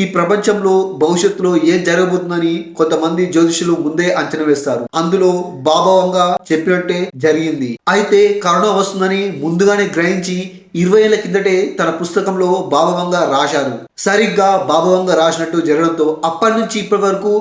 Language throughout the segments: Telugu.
ఈ ప్రపంచంలో భవిష్యత్తులో ఏం జరగబోతుందని కొంతమంది జ్యోతిషులు ముందే అంచనా వేస్తారు. అందులో బాబావంగా చెప్పినట్టే జరిగింది. అయితే కరోనా వస్తుందని ముందుగానే గ్రహించి ఇరవై ఏళ్ళ కిందటే తన పుస్తకంలో బాబవంగా రాశారు. సరిగ్గా బాబవంగా రాసినట్టు జరగడంతో అప్పటి నుంచి ఇప్పటి వరకు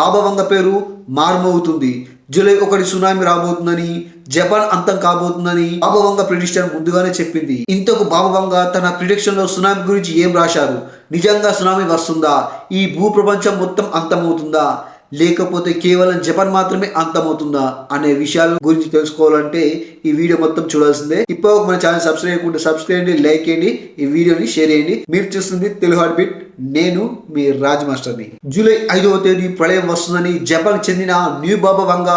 బాబవంగ పేరు మారుమవుతుంది. జూలై ఒకటి సునామీ రాబోతుందని జపాన్ అంతం కాబోతుందని బాబవంగ ప్రిడిక్షన్ ముందుగానే చెప్పింది. ఇంతకు బాబవంగ తన ప్రిడిక్షన్లో సునామీ గురించి ఏం రాశారు? నిజంగా సునామీ వస్తుందా? ఈ భూప్రపంచం మొత్తం అంతమవుతుందా? లేకపోతే కేవలం జపాన్ మాత్రమే అంతమవుతుందా? అనే విషయాల గురించి తెలుసుకోవాలంటే ఈ వీడియో మొత్తం చూడాల్సిందే. ఇప్పుడు మన ఛానల్ సబ్స్క్రైబ్ చేయకుండా సబ్స్క్రైబ్ చేయండి లైక్ చేయండి ఈ వీడియోని షేర్ చేయండి. మీరు చూస్తుంది తెలుగు హార్ట్ బీట్. నేను మీ రాజ్ మాస్టర్ని. జూలై ఐదవ తేదీ ప్రళయం వస్తుందని జపాన్ చెందిన న్యూ బాబా వంగ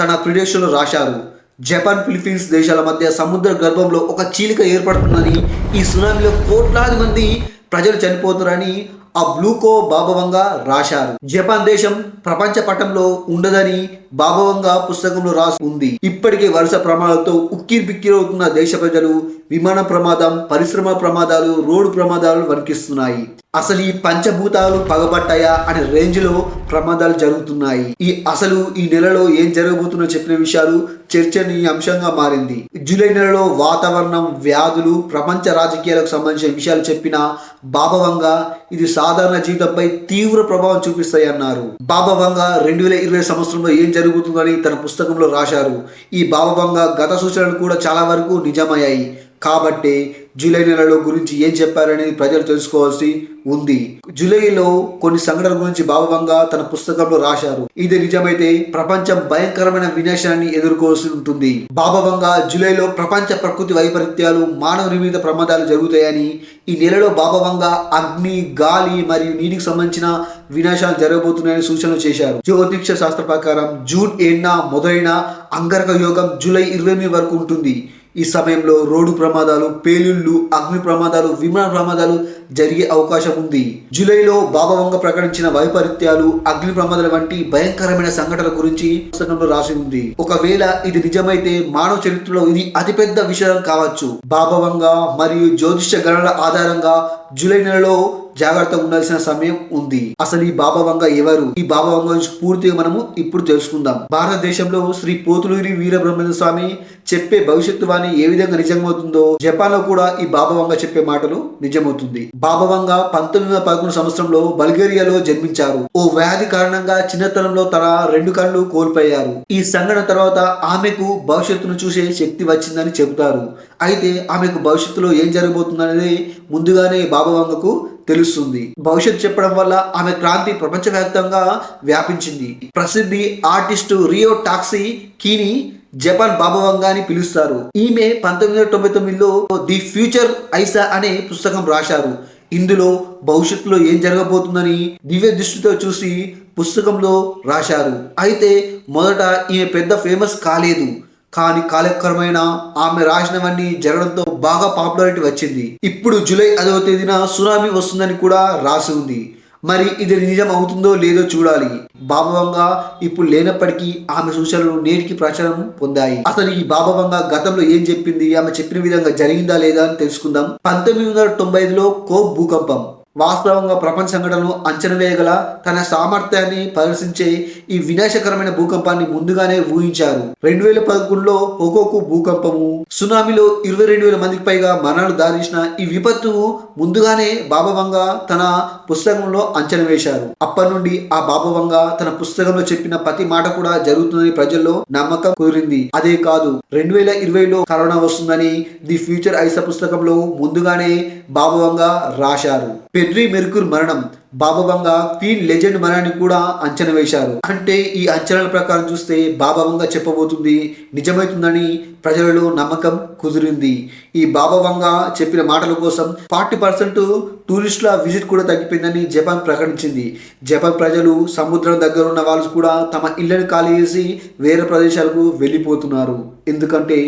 తన ప్రిడిక్షన్ రాశారు. జపాన్ ఫిలిప్పీన్స్ దేశాల మధ్య సముద్ర గర్భంలో ఒక చీలిక ఏర్పడుతుందని ఈ సునామీలో కోట్లాది మంది ప్రజలు చనిపోతురని ఆ బ్లూకో బాబవంగా రాశారు. జపాన్ దేశం ప్రపంచ పటంలో ఉండదని బాబవంగా పుస్తకంలో రాసి ఉంది. ఇప్పటికే వరుస ప్రమాదాలతో ఉక్కిరి బిక్కిరవుతున్న దేశ ప్రజలు విమాన ప్రమాదం పరిశ్రమ ప్రమాదాలు రోడ్డు ప్రమాదాలు వణికిస్తున్నాయి. అసలు ఈ పంచభూతాలు పగబట్టాయా అనే రేంజ్లో ప్రమాదాలు జరుగుతున్నాయి. ఈ అసలు ఈ నెలలో ఏం జరగబోతుందో చెప్పిన విషయాలు చర్చనీయ అంశంగా మారింది. జూలై నెలలో వాతావరణం వ్యాధులు ప్రపంచ రాజకీయాలకు సంబంధించిన విషయాలు చెప్పిన బాబవంగా ఇది సాధారణ జీవితంపై తీవ్ర ప్రభావం చూపిస్తాయి అన్నారు. బాబవంగా రెండు వేల ఇరవై సంవత్సరంలో ఏం జరుగుతుందని తన పుస్తకంలో రాశారు. ఈ బాబవంగా గత సూచనలు కూడా చాలా వరకు నిజమయ్యాయి. కాబట్టి జూలై నెలలో గురించి ఏం చెప్పారనేది ప్రజలు తెలుసుకోవాల్సి ఉంది. జూలైలో కొన్ని సంఘటనల గురించి భావంగా తన పుస్తకంలో రాశారు. ఇది నిజమైతే ప్రపంచం భయంకరమైన వినాశాన్ని ఎదుర్కోవాల్సి ఉంటుంది. బాబవంగా జూలైలో ప్రపంచ ప్రకృతి వైపరీత్యాలు మానవ నిర్మిత ప్రమాదాలు జరుగుతాయని ఈ నెలలో బాబవంగా అగ్ని గాలి మరియు నీటికి సంబంధించిన వినాశాలు జరగబోతున్నాయని సూచనలు చేశారు. జ్యోతిక్ష శాస్త్ర ప్రకారం జూన్ ఏడున మొదలైన అంగరక యోగం జూలై ఇరవై ఎనిమిది వరకు ఉంటుంది. ఈ సమయంలో రోడ్డు ప్రమాదాలు పేలుళ్ళు అగ్ని ప్రమాదాలు విమాన ప్రమాదాలు జరిగే అవకాశం ఉంది. జూలైలో బాబావంగ ప్రకటించిన వైపరీత్యాలు అగ్ని ప్రమాదాల వంటి భయంకరమైన సంఘటనల గురించి పుస్తకంలో రాసి ఉంది. ఒకవేళ ఇది నిజమైతే మానవ చరిత్రలో ఇది అతిపెద్ద విషయం కావచ్చు. బాబావంగ మరియు జ్యోతిష గణనల ఆధారంగా జూలై నెలలో జాగ్రత్తగా ఉండాల్సిన సమయం ఉంది. అసలు ఈ బాబావంగ ఎవరు? ఈ బాబావంగ గురించి పూర్తిగా మనము ఇప్పుడు తెలుసుకుందాం. భారతదేశంలో శ్రీ పోతులూరి వీరబ్రహ్మేంద్ర స్వామి చెప్పే భవిష్యత్తు వాణి ఏ విధంగా నిజమవుతుందో జపాన్లో కూడా ఈ బాబవంగా చెప్పే మాటలు నిజమవుతుంది. బాబవంగా పంతొమ్మిది వందల పదకొండు సంవత్సరంలో బల్గేరియాలో జన్మించారు. ఓ వ్యాధి కారణంగా చిన్నతనంలో తన రెండు కళ్ళు కోల్పోయారు. ఈ సంఘటన తర్వాత ఆమెకు భవిష్యత్తును చూసే శక్తి వచ్చిందని చెబుతారు. అయితే ఆమెకు భవిష్యత్తులో ఏం జరగబోతుందనేది ముందుగానే బాబవంగకు తెలుస్తుంది. భవిష్యత్తు చెప్పడం వల్ల ఆమె క్రాంతి ప్రపంచవ్యాప్తంగా వ్యాపించింది. ప్రసిద్ధి ఆర్టిస్టు రియో టాక్సీ కీని జపాన్ బాబావంగా అని పిలుస్తారు. ఈమె పంతొమ్మిది వందల తొంభై తొమ్మిదిలో ది ఫ్యూచర్ ఐసా అనే పుస్తకం రాశారు. ఇందులో భవిష్యత్తులో ఏం జరగబోతుందని దివ్య దృష్టితో చూసి పుస్తకంలో రాశారు. అయితే మొదట ఈమె పెద్ద ఫేమస్ కాలేదు. కానీ కాలక్రమేణ ఆమె రాసినవన్నీ జరగడంతో బాగా పాపులారిటీ వచ్చింది. ఇప్పుడు జూలై అదవ తేదీన సునామీ వస్తుందని కూడా రాసి ఉంది. మరి ఇది నిజం అవుతుందో లేదో చూడాలి. బాబవంగా ఇప్పుడు లేనప్పటికీ ఆమె సూచనలు నేటికి ప్రచారం పొందాయి. అసలు ఈ బాబవంగా గతంలో ఏం చెప్పింది? ఆమె చెప్పిన విధంగా జరిగిందా లేదా అని తెలుసుకుందాం. పంతొమ్మిది వందల తొంభై ఐదులో కో భూకంపం. వాస్తవంగా ప్రపంచ సంఘటనలు అంచనా వేయగల తన సామర్థ్యాన్ని ప్రదర్శించే ఈ వినాశకరమైన భూకంపాన్ని ముందుగానే ఊహించారు. రెండు వేల పదకొండులో ఒక్కొక్క భూకంపము సునామీలో ఇరవై రెండు వేల మందికి పైగా మరణాలు దారిసిన ఈ విపత్తు ముందుగానే బాబవంగా తన పుస్తకంలో అంచనా వేశారు. అప్పటి నుండి ఆ బాబావంగా తన పుస్తకంలో చెప్పిన ప్రతి మాట కూడా జరుగుతుందని ప్రజల్లో నమ్మకం కుదిరింది. అదే కాదు రెండు వేల ఇరవైలో కరోనా వస్తుందని ది ఫ్యూచర్ ఐసా పుస్తకంలో ముందుగానే బాబవంగా రాశారు. హెన్రీ మెర్కుర్ మరణం బాబావంగా క్వీన్ లెజెండ్ మరణాన్ని కూడా అంచనా వేశారు. అంటే ఈ అంచనాల ప్రకారం చూస్తే బాబావంగా చెప్పబోతుంది నిజమవుతుందని ప్రజలలో నమ్మకం కుదిరింది. ఈ బాబావంగా చెప్పిన మాటల కోసం ఫార్టీ పర్సెంట్ టూరిస్టుల విజిట్ కూడా తగ్గిపోయిందని జపాన్ ప్రకటించింది. జపాన్ ప్రజలు సముద్రం దగ్గర ఉన్న వాళ్ళు కూడా తమ ఇళ్ళను ఖాళీ చేసి వేరే ప్రదేశాలకు వెళ్ళిపోతున్నారు. ఎందుకంటే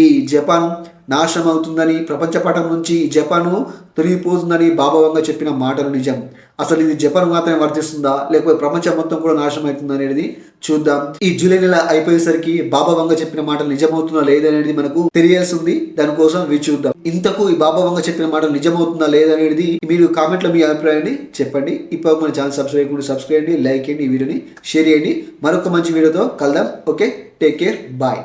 ఈ జపాన్ నాశనం అవుతుందని ప్రపంచ పటం నుంచి జపాను తొలగిపోతుందని బాబావంగా చెప్పిన మాటలు నిజం. అసలు ఇది జపాన్ మాత్రమే వర్తిస్తుందా? లేకపోతే ప్రపంచం మొత్తం కూడా నాశనం అవుతుందా అనేది చూద్దాం. ఈ జూలై నెల అయిపోయేసరికి బాబా వంగ చెప్పిన మాటలు నిజమవుతుందా లేదనేది మనకు తెలియాల్సింది. దానికోసం వేచి చూద్దాం. ఇంతకు ఈ బాబా వంగ చెప్పిన మాటలు నిజమవుతుందా లేదనేది మీరు కామెంట్లో మీ అభిప్రాయాన్ని చెప్పండి. ఇప్పుడు మన ఛానల్ సబ్స్క్రైబ్ చేయకుండా సబ్స్క్రైబ్ చేయండి లైక్ చేయండి ఈ వీడియోని షేర్ చేయండి. మరొక మంచి వీడియోతో కలదాం ఓకే? Take care. బాయ్.